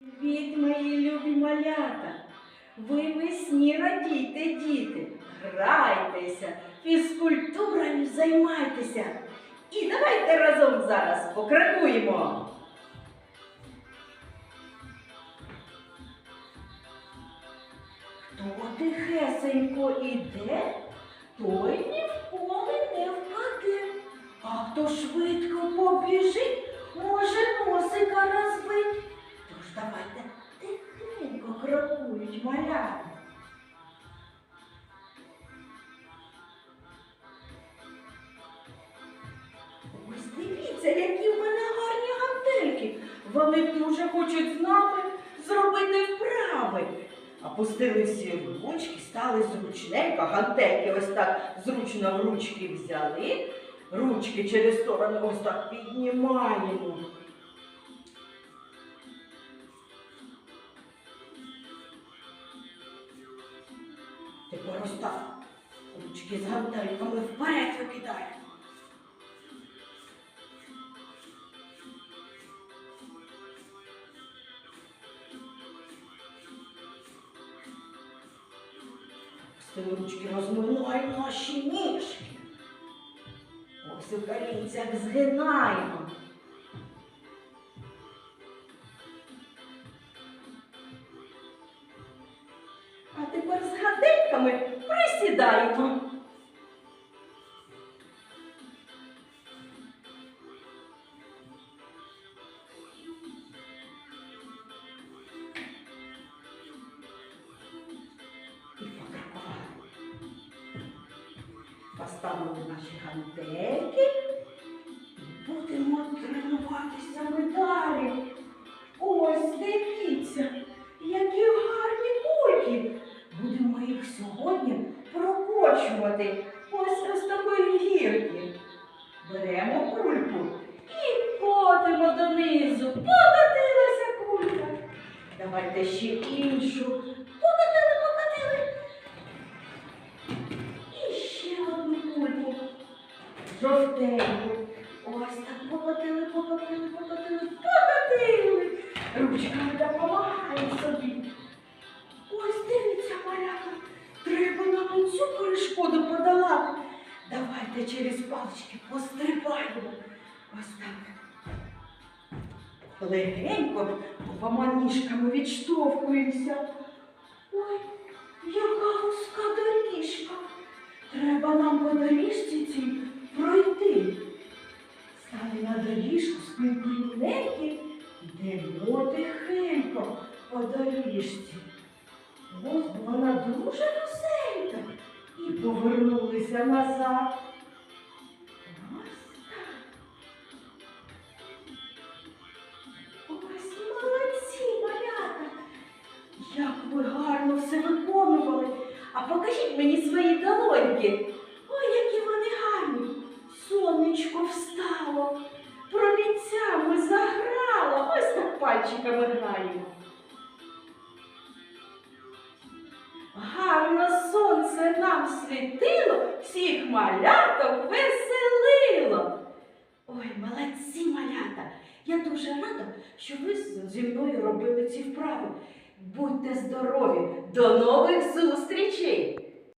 Привіт, мої любі малята! Ви весні радійте, діти, грайтеся, фізкультурою займайтеся. І давайте разом зараз покрокуємо. Хто тихесенько іде, той ні в поле не впаде. А хто швидко побіжить, може носика розбить. Давайте тихенько крокують малята. Ось дивіться, які в мене гарні гантельки. Вони дуже хочуть з нами зробити вправи. Опустили всі ручки, стали зручненько, гантельки ось так зручно в ручки взяли. Ручки через сторони ось так піднімаємо. Тепер ось так. Ручки з гантельками вперед викидаємо. З ручки розминаємо наші ніжки. Ось у колінцях згинаємо. А тепер з гадельками присідаємо. Поставили наші гантельки і будемо тренуватися ми далі. Ось дивіться, Давайте ще іншу. Покотили, покотили. І ще одну кульку. Жовтеньку. Ось так покотили, покотили, покотили, покотили. Ручками допомагаємо собі. Ось дивіться, малята. Треба нам цю перешкоду подолати. Давайте через палички пострибаємо. Ось так. Легенько обома ніжками відштовхуємося. Ой, яка вузька доріжка. Треба нам по доріжці цій пройти. Стали на доріжку рівненькі, йдемо тихенько по доріжці. Ось вона дуже веселенька. І повернулися назад. Покажіть мені свої долоньки. Ой, які вони гарні. Сонечко встало, промінцями заграло. Ось так пальчиками граємо. Гарно сонце нам світило, всіх маляток веселило. Ой, молодці малята! Я дуже рада, що ви зі мною робили ці вправи. Будьте здорові! До нових зустрічей!